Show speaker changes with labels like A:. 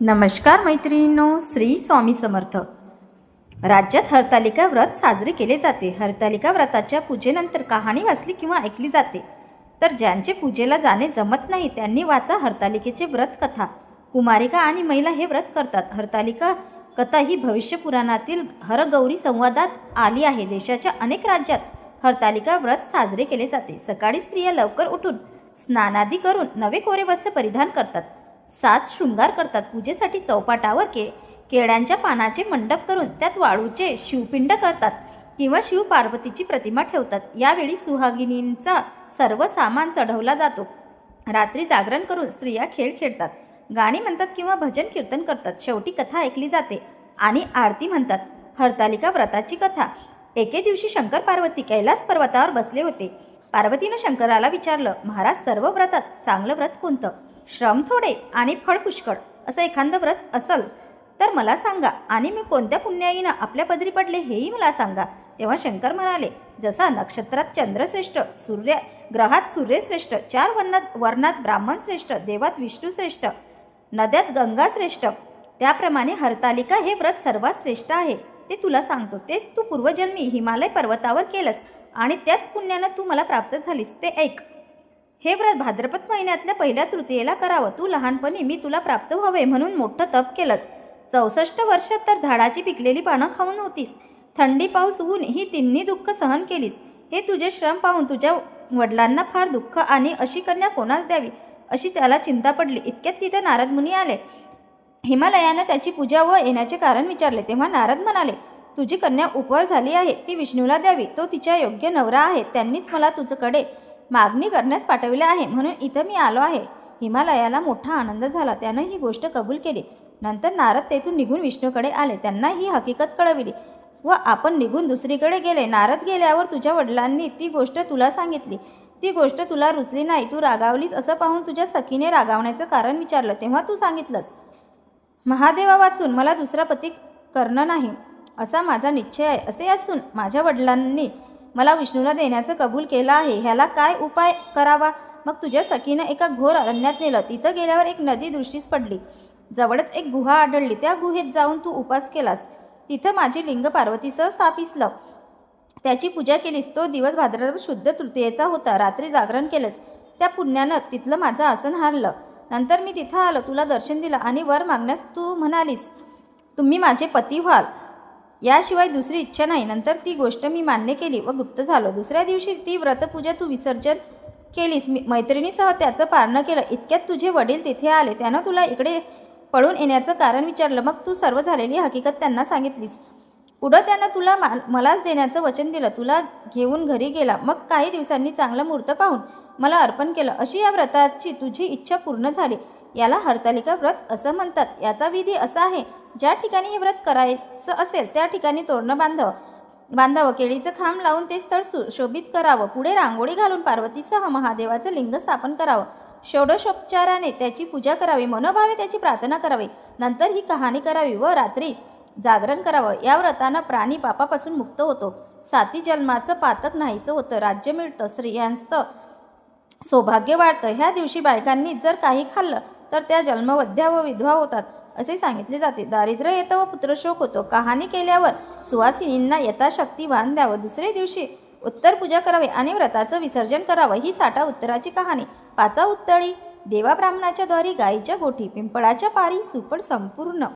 A: नमस्कार मैत्रिणींनो श्री स्वामी समर्थ. राज्यात हरतालिका व्रत साजरे केले जाते. हरतालिका व्रताच्या पूजेनंतर कहाणी वाचली किंवा ऐकली जाते. तर ज्यांचे पूजेला जाणे जमत नाही त्यांनी वाचा हरतालिकेचे व्रत कथा. कुमारिका आणि महिला हे व्रत करतात. हरतालिका कथा ही भविष्य पुराणातील हरगौरी संवादात आली आहे. देशाच्या अनेक राज्यात हरतालिका व्रत साजरे केले जाते. सकाळी स्त्रिया लवकर उठून स्नानादी करून नवे कोरे वस्त्र परिधान करतात. साज शृंगार करतात पूजेसाठी चौपाटावर के केळ्यांच्या पानाचे मंडप करून त्यात वाळूचे शिवपिंड करतात किंवा शिव पार्वतीची प्रतिमा ठेवतात. यावेळी सुहागिनींचा सर्व सामान चढवला जातो. रात्री जागरण करून स्त्रिया खेळ खेळतात. गाणी म्हणतात किंवा भजन कीर्तन करतात. शेवटी कथा ऐकली जाते आणि आरती म्हणतात. हरतालिका व्रताची कथा. एके दिवशी शंकर पार्वती कैलास पर्वतावर बसले होते. पार्वतीनं शंकराला विचारलं महाराज सर्व व्रतात चांगलं व्रत कोणतं? श्रम थोडे आणि फळ पुष्कळ असं एखादं व्रत असल तर मला सांगा आणि मी कोणत्या पुण्याईनं आपल्या पदरी पडले हेही मला सांगा. तेव्हा शंकर म्हणाले जसा नक्षत्रात चंद्रश्रेष्ठ सूर्य ग्रहात सूर्यश्रेष्ठ चार वर्णात वर्णात ब्राह्मण श्रेष्ठ देवात विष्णू श्रेष्ठ नद्यात गंगा श्रेष्ठ त्याप्रमाणे हरतालिका हे व्रत सर्वात श्रेष्ठ आहे. ते तुला सांगतो तेच तू पूर्वजन्मी हिमालय पर्वतावर केलंस आणि त्याच पुण्यानं तू मला प्राप्त झालीस ते ऐक. हे व्रत भाद्रपद महिन्यातल्या पहिल्या तृतीयेला करावं. तू लहानपणी मी तुला प्राप्त व्हावे म्हणून मोठं तप केलंस. चौसष्ट वर्षात तर झाडाची पिकलेली पानं खाऊन होतीस. थंडी पाऊस ऊन ही तिन्ही दुःख सहन केलीस. हे तुझे श्रम पाहून तुझ्या वडिलांना फार दुःख आणि अशी कन्या कोणास द्यावी? अशी त्याला चिंता पडली. इतक्यात तिथे नारद मुनी आले. हिमालयानं त्याची पूजा व येण्याचे कारण विचारले. तेव्हा नारद म्हणाले तुझी कन्या उपवर झाली आहे. ती विष्णूला द्यावी. तो तिच्या योग्य नवरा आहे. त्यांनीच मला तुझकडे मागणी करण्यास पाठविले आहे. म्हणून इथं मी आलो आहे. हिमालयाला मोठा आनंद झाला. त्यानं ही गोष्ट कबूल केली. नंतर नारद तेथून निघून विष्णूकडे आले. त्यांना ही हकीकत कळविली. व आपण निघून दुसरीकडे गेले. नारद गेल्यावर तुझ्या वडिलांनी ती गोष्ट तुला सांगितली. ती गोष्ट तुला रुचली नाही. तू रागावलीस असं पाहून तुझ्या सखीने रागावण्याचं कारण विचारलं. तेव्हा तू सांगितलंस महादेवा वाचून मला दुसरा पती करणं नाही. असा माझा निश्चय आहे. असे असून माझ्या वडिलांनी मला विष्णूला देण्याचं कबूल केलं आहे. ह्याला काय उपाय करावा? मग तुझ्या सखीनं एका घोर अरण्यात नेलं. तिथं गेल्यावर एक नदी दृष्टीस पडली. जवळच एक गुहा आढळली. त्या गुहेत जाऊन तू उपास केलास. तिथं माझी लिंग पार्वतीसह स्थापिसलं. त्याची पूजा केलीस. तो दिवस भाद्रपद शुद्ध तृतीयेचा होता. रात्री जागरण केलंस. त्या पुण्यानं तिथलं माझं आसन हारलं. नंतर मी तिथं आलो. तुला दर्शन दिलं आणि वर मागण्यास तू म्हणालीस तुम्ही माझे पती व्हाल. याशिवाय दुसरी इच्छा नाही. नंतर ती गोष्ट मी मान्य केली व गुप्त झालो. दुसऱ्या दिवशी ती व्रतपूजा तू विसर्जन केलीस. मी मैत्रिणीसह त्याचं पारणं केलं. इतक्यात तुझे वडील तिथे आले. त्यानं तुला इकडे पळून येण्याचं कारण विचारलं. मग तू सर्व झालेली हकीकत त्यांना सांगितलीस. पुढं त्यानं तुला मा मलाच देण्याचं वचन दिलं. तुला घेऊन घरी गेला. मग काही दिवसांनी चांगलं मुहूर्त पाहून मला अर्पण केलं. अशी या व्रताची तुझी इच्छा पूर्ण झाली. याला हरतालिका व्रत असं म्हणतात. याचा विधी असा आहे ज्या ठिकाणी हे व्रत करायचं असेल त्या ठिकाणी तोरणं बांधावं बांधावं. केळीचं खांब लावून ते स्थळ सुशोभित करावं. पुढे रांगोळी घालून पार्वतीसह महादेवाचं लिंग स्थापन करावं. षोडशोपचाराने त्याची पूजा करावी मनोभावे त्याची प्रार्थना करावी. नंतर ही कहाणी करावी व रात्री जागरण करावं. या व्रतानं प्राणी पापापासून मुक्त होतो. साती जन्माचं पातक नाहीसं होतं. राज्य मिळतं स्त्रियांचं सौभाग्य वाढतं. ह्या दिवशी बायकांनी जर काही खाल्लं तर त्या जन्मवध्या व विधवा होतात असे सांगितले जाते. दारिद्र्य येतं व पुत्रशोक होतो. कहाणी केल्यावर सुवासिनींना यथाशक्ती वाण द्यावं दुसरे दिवशी उत्तर पूजा करावी आणि व्रताचं विसर्जन करावं. ही साठा उत्तराची कहाणी. पाचा उत्तळी देवा ब्राह्मणाच्या द्वारी गायीच्या गोठी पिंपळाच्या पारी सुपड संपूर्ण.